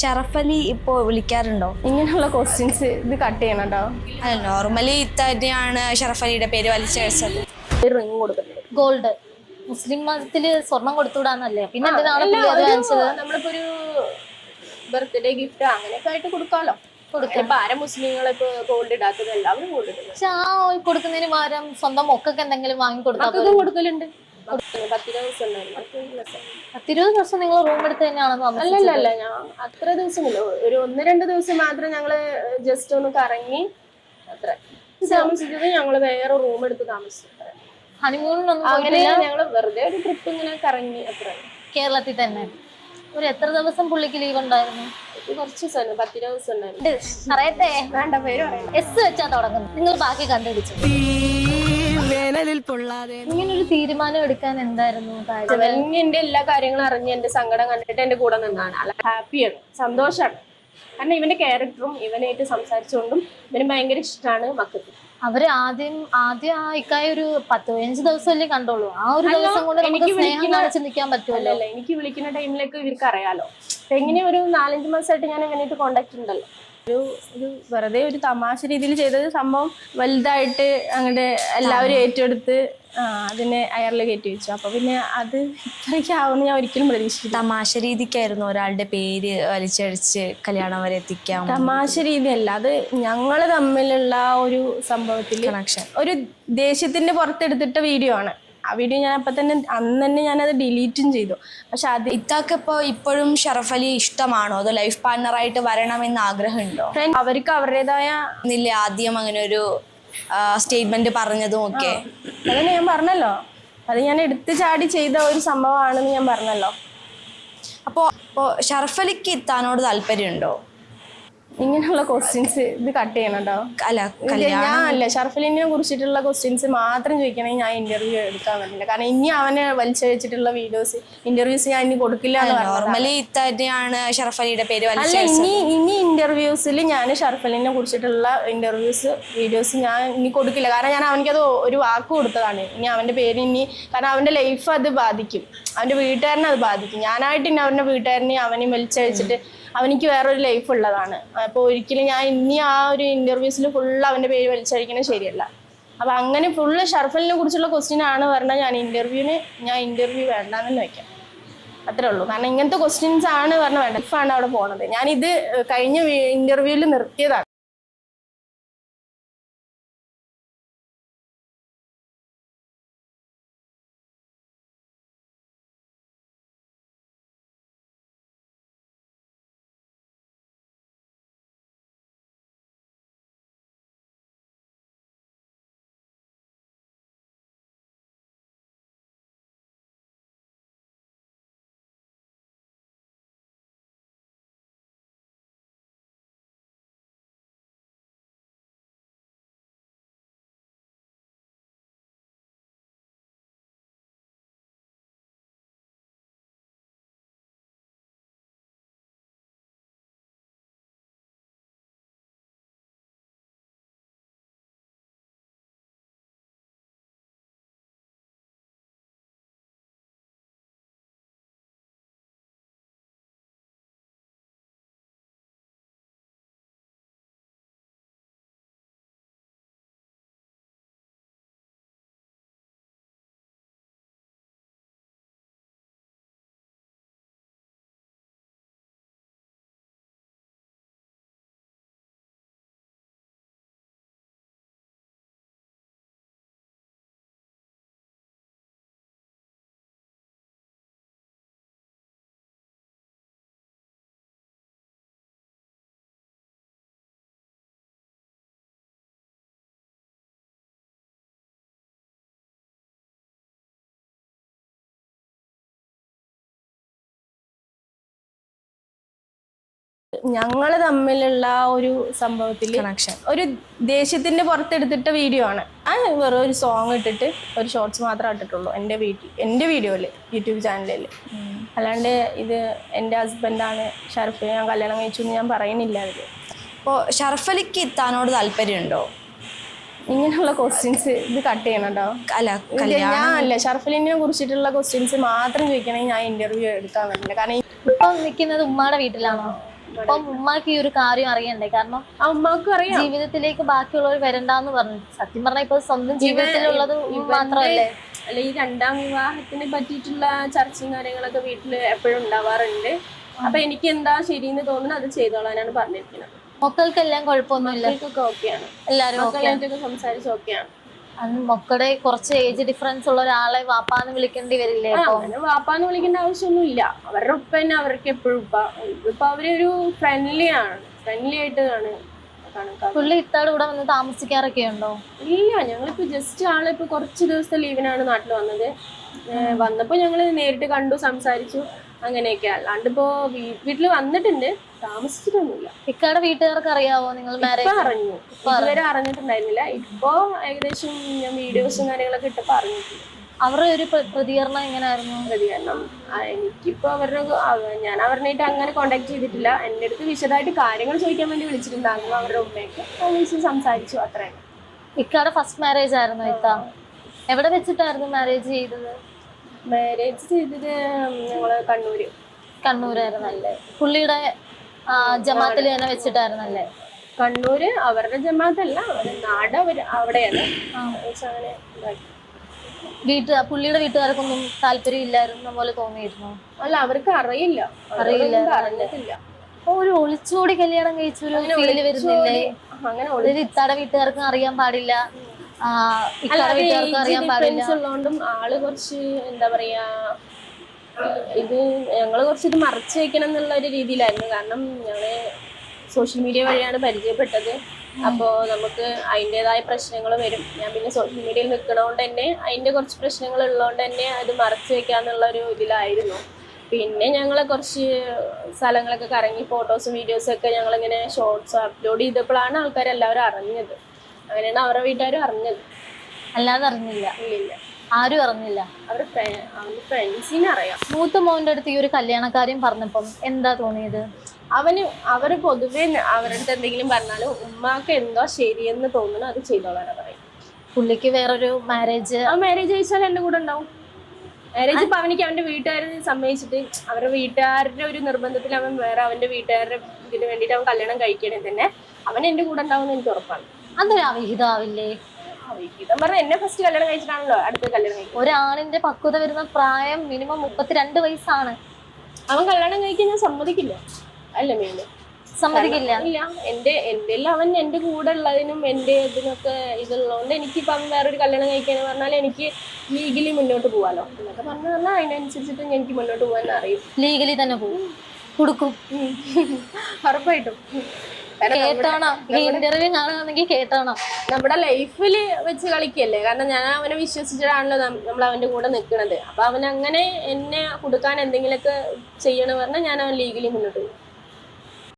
ഷറഫ് അലി ഇപ്പോൾ വിളിക്കാറുണ്ടോ? ഇങ്ങനെയുള്ള ക്വസ്റ്റ്യൻസ് ഇത് കട്ട് ചെയ്യണോ കേട്ടോ അല്ല നോർമലി ഇത്തന്നെയാണ് ഷറഫ് അലിയുടെ പേര് വലിച്ചഴിച്ചത് റിങ് കൊടുക്കുന്നത് ഗോൾഡ് മുസ്ലിം മതത്തിൽ സ്വർണം കൊടുത്തുവിടാന്നല്ലേ? പിന്നെ നമ്മളിപ്പോ ഒരു ബർത്ത്ഡേ ഗിഫ്റ്റ് അങ്ങനെയൊക്കെ ആയിട്ട് കൊടുക്കാമല്ലോ ഇപ്പൊ ആരെ ഗോൾഡ് ഇടാത്തത്? എല്ലാവരും ഗോൾഡ് ഇടുന്നത് പക്ഷെ ആ കൊടുക്കുന്നതിന് പകരം സ്വന്തം മൊക്കൊക്കെ എന്തെങ്കിലും വാങ്ങി കൊടുക്കാം കൊടുക്കലുണ്ട്. പത്ത് ദിവസം നിങ്ങൾ റൂം എടുത്ത് തന്നെയാണോ അല്ലല്ല അല്ല ഞാൻ അത്ര ദിവസമില്ല. ഒരു ഒന്ന് രണ്ട് ദിവസം മാത്രം ഞങ്ങൾ ജസ്റ്റ് ഒന്ന് കറങ്ങി അത്ര. താമസിച്ചത് ഞങ്ങൾ വേറെ റൂം എടുത്ത് താമസിച്ചു. ഹണിമൂണിനൊന്നും അങ്ങനെ ഞങ്ങൾ വെറുതെ ഒരു ട്രിപ്പ് ഇങ്ങനെ കറങ്ങി അത്ര. കേരളത്തിൽ തന്നെ. ഒരു എത്ര ദിവസം പുള്ളിക്ക് ലീവ് ഉണ്ടായിരുന്നു? കുറച്ച് ദിവസം പത്തിര ദിവസം ഉണ്ടായിരുന്നു. അറിയട്ടെ വേണ്ട പേര് എസ് വെച്ചാ തുടങ്ങുന്നു നിങ്ങൾ ബാക്കി കണ്ടുപിടിച്ചു. ഇങ്ങനെ ഒരു തീരുമാനം എടുക്കാൻ എന്തായിരുന്നു അവൻ എന്റെ എല്ലാ കാര്യങ്ങളും അറിഞ്ഞ് എന്റെ സങ്കടം കണ്ടിട്ട് എന്റെ കൂടെ നിന്നാണ്. അല്ല ഹാപ്പിയാണ് സന്തോഷാണ്. കാരണം ഇവന്റെ ക്യാരക്ടറും ഇവനായിട്ട് സംസാരിച്ചുകൊണ്ടും ഇവന് ഭയങ്കര ഇഷ്ടമാണ് മക്കൾക്ക്. അവർ ആദ്യം ആദ്യം ആ ഇക്കായ ഒരു പത്ത് പതിനഞ്ച് ദിവസമല്ലേ കണ്ടോളൂ ആ ഒരു ദിവസം കൊണ്ട് നമുക്ക് എനിക്ക് സ്നേഹം വിളിക്കുന്ന- കാണിച്ച് നിൽക്കാൻ പറ്റുമല്ലോ. അല്ലല്ല എനിക്ക് വിളിക്കുന്ന ടൈമിലേക്ക് ഇവർക്ക് അറിയാലോ എങ്ങനെ ഒരു നാലഞ്ച് മാസമായിട്ട് ഞാൻ ഇവനായിട്ട് കോണ്ടാക്ട് ഉണ്ടല്ലോ. ഒരു ഒരു വെറുതെ ഒരു തമാശ രീതിയിൽ ചെയ്തത് സംഭവം വലുതായിട്ട് അങ്ങോട്ട് എല്ലാവരും ഏറ്റെടുത്ത് അതിനെ അയറിൽ കയറ്റി വെച്ചു. അപ്പൊ പിന്നെ അത് ഇത്രയ്ക്ക് ആവുമെന്ന് ഞാൻ ഒരിക്കലും പ്രതീക്ഷിച്ചു തമാശ രീതിക്കായിരുന്നു ഒരാളുടെ പേര് വലിച്ചടിച്ച് കല്യാണം വരെ എത്തിക്കാം തമാശ രീതിയല്ല അത് ഞങ്ങൾ തമ്മിലുള്ള ഒരു സംഭവത്തിൽ കണക്ഷൻ ഒരു ദേഷ്യത്തിന്റെ പുറത്തെടുത്തിട്ട വീഡിയോ ആണ്. ആ വീഡിയോ ഞാൻ അപ്പം തന്നെ അന്ന് തന്നെ ഞാനത് ഡിലീറ്റും ചെയ്തു. പക്ഷെ അത് ഇത്താക്ക് ഇപ്പോൾ ഇപ്പോഴും ഷറഫ് അലി ഇഷ്ടമാണോ? അതോ ലൈഫ് പാർട്ണറായിട്ട് വരണമെന്ന് ആഗ്രഹമുണ്ടോ? അവർക്ക് അവരുടേതായ ഇന്നില്ലേ ആദ്യം അങ്ങനെ ഒരു സ്റ്റേറ്റ്മെന്റ് പറഞ്ഞതും ഒക്കെ. അതന്നെ ഞാൻ പറഞ്ഞല്ലോ. അത് ഞാൻ എടുത്തു ചാടി ചെയ്ത ഒരു സംഭവമാണെന്ന് ഞാൻ പറഞ്ഞല്ലോ. അപ്പോൾ ഇപ്പോൾ ഷറഫ് അലിക്ക് ഇത്താനോട് താല്പര്യമുണ്ടോ? ഇങ്ങനെയുള്ള ക്വസ്റ്റ്യൻസ് ഇത് കട്ട് ചെയ്യണം കേട്ടോ അല്ല ഞാൻ അല്ല ഷർഫലിനെ കുറിച്ചിട്ടുള്ള ക്വസ്റ്റ്യൻസ് മാത്രം ചോദിക്കണമെങ്കിൽ ഞാൻ ഇന്റർവ്യൂ എടുക്കാൻ പറ്റില്ല കാരണം ഇനി അവനെ വലിച്ചഴിച്ചിട്ടുള്ള വീഡിയോസ് ഇന്റർവ്യൂസ് ഞാൻ ഇനി കൊടുക്കില്ല നോർമലി അലിയുടെ പേര് അല്ല ഇനി ഇനി ഇന്റർവ്യൂസിൽ ഞാൻ ഷർഫലിനെ കുറിച്ചിട്ടുള്ള ഇന്റർവ്യൂസ് വീഡിയോസ് ഞാൻ ഇനി കൊടുക്കില്ല. കാരണം ഞാൻ അവനിക്കത് ഒരു വാക്ക് കൊടുത്തതാണ്. ഇനി അവന്റെ പേര് ഇനി കാരണം അവന്റെ ലൈഫ് അത് ബാധിക്കും. അവന്റെ വീട്ടുകാരനെ അത് ബാധിക്കും. ഞാനായിട്ട് ഇനി അവന്റെ വീട്ടുകാരനെ അവനെ വലിച്ചഴിച്ചിട്ട് അവനിക്ക് വേറൊരു ലൈഫ് ഉള്ളതാണ്. അപ്പോൾ ഒരിക്കലും ഞാൻ ഇനി ആ ഒരു ഇന്റർവ്യൂസിൽ ഫുള്ള് അവന്റെ പേര് വലിച്ചഴിക്കുന്നത് ശരിയല്ല. അപ്പൊ അങ്ങനെ ഫുള്ള് ഷർഫലിനെ കുറിച്ചുള്ള ക്വസ്റ്റ്യൻ ആണ് പറഞ്ഞാൽ ഞാൻ ഇന്റർവ്യൂവിന് ഞാൻ ഇന്റർവ്യൂ വേണ്ടാന്ന് വെക്കാം അത്രേ ഉള്ളൂ. കാരണം ഇങ്ങനത്തെ ക്വസ്റ്റ്യൻസ് ആണ് പറഞ്ഞാൽ വേണ്ട ഇഫാണ് അവിടെ പോണത്. ഞാനിത് കഴിഞ്ഞ ഇന്റർവ്യൂവിൽ നിർത്തിയതാണ്. ഞങ്ങൾ തമ്മിലുള്ള ഒരു സംഭവത്തിൽ കണക്ഷൻ ഒരു ദേഷ്യത്തിന്റെ പുറത്തെടുത്തിട്ട വീഡിയോ ആണ്. ആ വെറും ഒരു സോങ് ഇട്ടിട്ട് ഒരു ഷോർട്സ് മാത്രം ഇട്ടിട്ടുള്ളൂ എന്റെ വീട്ടിൽ എന്റെ വീഡിയോയിൽ യൂട്യൂബ് ചാനലിൽ അല്ലാണ്ട് ഇത് എന്റെ ഹസ്ബൻഡാണ് ഷർഫ് ഞാൻ കല്യാണം കഴിച്ചു എന്ന് ഞാൻ പറയുന്നില്ല അതിൽ ഷർഫലിക്ക് ഷറഫ് അലിക്ക് ഇത്താനോട് താല്പര്യമുണ്ടോ? ഇങ്ങനെയുള്ള ക്വസ്റ്റ്യൻസ് ഇത് കട്ട് ചെയ്യണം കേട്ടോ അല്ല ഞാൻ അല്ല ഷർഫലിനെ കുറിച്ചിട്ടുള്ള ക്വസ്റ്റ്യൻസ് മാത്രം ചോദിക്കണമെങ്കിൽ ഞാൻ ഇന്റർവ്യൂ എടുക്കാൻ പറ്റില്ല കാരണം ഇപ്പൊ നിൽക്കുന്നത് ഉമ്മയുടെ വീട്ടിലാണോ? അപ്പം ഉമ്മാക്ക് ഈ ഒരു കാര്യം അറിയണ്ടേ? കാരണം ഉമ്മാക്കും അറിയാം. ജീവിതത്തിലേക്ക് ബാക്കിയുള്ളവർ വരണ്ടെന്ന് പറഞ്ഞു. സത്യം പറഞ്ഞാൽ ഇപ്പൊ സ്വന്തം ജീവിതത്തിലുള്ളത് മാത്രമല്ലേ? അല്ല ഈ രണ്ടാം വിവാഹത്തിനെ പറ്റിയിട്ടുള്ള ചർച്ചയും കാര്യങ്ങളൊക്കെ വീട്ടിൽ എപ്പോഴും ഉണ്ടാവാറുണ്ട്. അപ്പൊ എനിക്ക് എന്താ ശരിയെന്ന് തോന്നുന്നത് അത് ചെയ്തോളാനാണ് പറഞ്ഞിരിക്കുന്നത്. മക്കൾക്കെല്ലാം കുഴപ്പമൊന്നുമില്ല. ഓക്കെയാണ്. മക്കളായിട്ടൊക്കെ സംസാരിച്ച് ഓക്കെയാണ്. മക്കളുടെ കുറച്ച് ഏജ് ഡിഫറൻസ് ഉള്ള ഒരാളെ വാപ്പാന്ന് വിളിക്കേണ്ടി വരില്ലേ അങ്ങനെ വാപ്പാന്ന് വിളിക്കേണ്ട ആവശ്യമൊന്നും ഇല്ല അവരുടെ ഉപ്പ തന്നെ അവർക്ക് എപ്പോഴും ഉപ്പ. ഇപ്പൊ അവരൊരു ഫ്രണ്ട്ലി ആണ്. ഫ്രണ്ട്ലി ആയിട്ട് ആണ് പുള്ളി ഇത്താട് ഇവിടെ വന്ന് താമസിക്കാറൊക്കെ ഉണ്ടോ? ഇല്ല ഞങ്ങളിപ്പോ ജസ്റ്റ് ആളിപ്പോ കുറച്ച് ദിവസത്തെ ലീവിനാണ് നാട്ടിൽ വന്നത്. ഏഹ് വന്നപ്പോ ഞങ്ങൾ നേരിട്ട് കണ്ടു സംസാരിച്ചു അങ്ങനെയൊക്കെ. അല്ലാണ്ട് ഇപ്പോ വീട്ടിൽ വന്നിട്ടുണ്ട്. താമസിച്ചിട്ടൊന്നുമില്ല. ഇക്കാടെ വീട്ടുകാർക്ക് അറിയാവോ നിങ്ങൾ അറിഞ്ഞു. ഇതുവരെ അറിഞ്ഞിട്ടുണ്ടായിരുന്നില്ല. ഇപ്പൊ ഏകദേശം ഞാൻ വീഡിയോസും കാര്യങ്ങളൊക്കെ ഇട്ടപ്പോ അറിഞ്ഞിട്ടുണ്ട് അവരുടെ ഒരു പ്ര- പ്രതികരണം എങ്ങനെയായിരുന്നു പ്രതികരണം. എനിക്കിപ്പോ അവരുടെ ഞാൻ അവരുമായിട്ട് അങ്ങനെ കോണ്ടാക്ട് ചെയ്തിട്ടില്ല. എന്റെ അടുത്ത് വിശദമായിട്ട് കാര്യങ്ങൾ ചോദിക്കാൻ വേണ്ടി വിളിച്ചിട്ടുണ്ടായിരുന്നു അവരുടെ ഉമ്മയൊക്കെ. വിളിച്ച് സംസാരിച്ചു അത്രയാണ് ഇക്കാടെ ഫസ്റ്റ് മാരേജ് ആയിരുന്നു ഇത്ത? എവിടെ വെച്ചിട്ടായിരുന്നു മാരേജ് ചെയ്തത്? മാരേജ് ചെയ്തത് ഞങ്ങൾ കണ്ണൂര്. കണ്ണൂരായിരുന്നല്ലേ പുള്ളിയുടെ ജമാത്തിൽ തന്നെ വെച്ചിട്ടായിരുന്നല്ലേ? കണ്ണൂര് അവരുടെ ജമാഅത്തല്ല അവരുടെ നാട് അവർ അവിടെയാണ്. പക്ഷെ അങ്ങനെ ഇതാക്കി. വീട്ട് പുള്ളിയുടെ വീട്ടുകാർക്കൊന്നും താല്പര്യം ഇല്ലായിരുന്ന പോലെ തോന്നിയിരുന്നു? അല്ല അവർക്ക് അറിയില്ല. അറിയില്ല. അറിഞ്ഞിട്ടില്ല ഒരു ഒളിച്ചോടി കല്യാണം കഴിച്ചു ഫീൽ വരുന്നില്ലേ? അങ്ങനെ ഇത്താടെ വീട്ടുകാർക്കും അറിയാൻ പാടില്ല. അറിയാൻ പാടില്ല. ഡിഫറൻസ് ഉള്ളതുകൊണ്ടും ആൾ കുറച്ച് എന്താ പറയാ ഇത് ഞങ്ങൾ കുറച്ച് ഇത് മറച്ചു വെക്കണം എന്നുള്ള ഒരു രീതിയിലായിരുന്നു. കാരണം ഞങ്ങൾ സോഷ്യൽ മീഡിയ വഴിയാണ് പരിചയപ്പെട്ടത്. അപ്പോൾ നമുക്ക് അതിന്റെതായ പ്രശ്നങ്ങൾ വരും. ഞാൻ പിന്നെ സോഷ്യൽ മീഡിയയിൽ നിൽക്കണോണ്ട് തന്നെ അതിന്റെ കുറച്ച് പ്രശ്നങ്ങൾ ഉള്ളതുകൊണ്ട് തന്നെ അത് മറച്ചു വെക്കാന്നുള്ള ഒരു ഇതിലായിരുന്നു. പിന്നെ ഞങ്ങൾ കുറച്ച് സ്ഥലങ്ങളൊക്കെ കറങ്ങി ഫോട്ടോസും വീഡിയോസും ഒക്കെ ഞങ്ങളിങ്ങനെ ഷോർട്സ് അപ്ലോഡ് ചെയ്തപ്പോഴാണ് ആൾക്കാർ എല്ലാവരും അറിഞ്ഞത്. അങ്ങനെയാണ് അവരുടെ വീട്ടുകാരും അറിഞ്ഞത്. അല്ലാതെ അറിഞ്ഞില്ല. ഇല്ലില്ല. ആരും അറിഞ്ഞില്ല. അവരുടെ ഫ്രെ- അവന്റെ ഫ്രണ്ട്സിനെ അറിയാം. മൂത്ത മോന്റെ അടുത്ത് ഈ ഒരു കല്യാണക്കാര്യം പറഞ്ഞപ്പം എന്താ തോന്നിയത്? അവന് അവർ പൊതുവെ അവരുടെ അടുത്ത് എന്തെങ്കിലും പറഞ്ഞാലും ഉമ്മാക്ക് എന്തോ ശരിയെന്ന് തോന്നുന്നു അത് ചെയ്തോളാനാ പറയും. പുള്ളിക്ക് വേറൊരു മാരേജ് ആ മാരേജ് കഴിച്ചാൽ എന്റെ കൂടെ ഉണ്ടാവും. മാരേജ് ഇപ്പൊ അവനിക്ക് അവന്റെ വീട്ടുകാർ സമ്മതിച്ചിട്ട് അവരുടെ വീട്ടുകാരുടെ ഒരു നിർബന്ധത്തിൽ അവൻ വേറെ അവന്റെ വീട്ടുകാരുടെ ഇതിന് വേണ്ടിയിട്ട് അവൻ കല്യാണം കഴിക്കണേ തന്നെ അവൻ എന്റെ കൂടെ ഉണ്ടാവും എനിക്ക് ഉറപ്പാണ്. അതൊരു ഒരാളിന്റെ ഇതം പറഞ്ഞ എന്നെ ഫസ്റ്റ് കല്യാണം കഴിച്ചിട്ടാണല്ലോ അടുത്ത കല്യാണം കഴിക്കുന്നത് ഒരാണിന്റെ പക്വത വരുന്ന പ്രായം മിനിമം മുപ്പത്തിരണ്ട് വയസ്സാണ് അവൻ കല്യാണം കഴിക്കാൻ ഞാൻ സമ്മതിക്കില്ല അല്ല മീനു സമ്മതിക്കില്ല ഇല്ല എന്റെ എന്റെ അവൻ എന്റെ കൂടെ ഉള്ളതിനും എന്റെ ഇതിനൊക്കെ ഇതുള്ളതുകൊണ്ട് എനിക്കിപ്പോ അവൻ വേറൊരു കല്യാണം കഴിക്കാന്ന് പറഞ്ഞാൽ എനിക്ക് ലീഗലി മുന്നോട്ട് പോവാലോ എന്നൊക്കെ പറഞ്ഞു പറഞ്ഞാൽ അതിനനുസരിച്ചിട്ട് എനിക്ക് മുന്നോട്ട് പോകാൻ അറിയും ലീഗലി തന്നെ പോകും കൊടുക്കും. ഉറപ്പായിട്ടും കേട്ടോണം. ഇന്റർവ്യൂ കാണുകയാണെങ്കിൽ കേട്ടോണം. നമ്മുടെ ലൈഫിൽ വെച്ച് കളിക്കല്ലേ? കാരണം ഞാൻ അവനെ വിശ്വസിച്ചിട്ടാണല്ലോ നമ്മൾ അവന്റെ കൂടെ നിൽക്കുന്നത് അപ്പൊ അവൻ അങ്ങനെ എന്നെ കൊടുക്കാൻ എന്തെങ്കിലുമൊക്കെ ചെയ്യണമെന്ന് പറഞ്ഞാൽ ഞാൻ അവൻ ലീഗലി മുന്നോട്ട് പോകും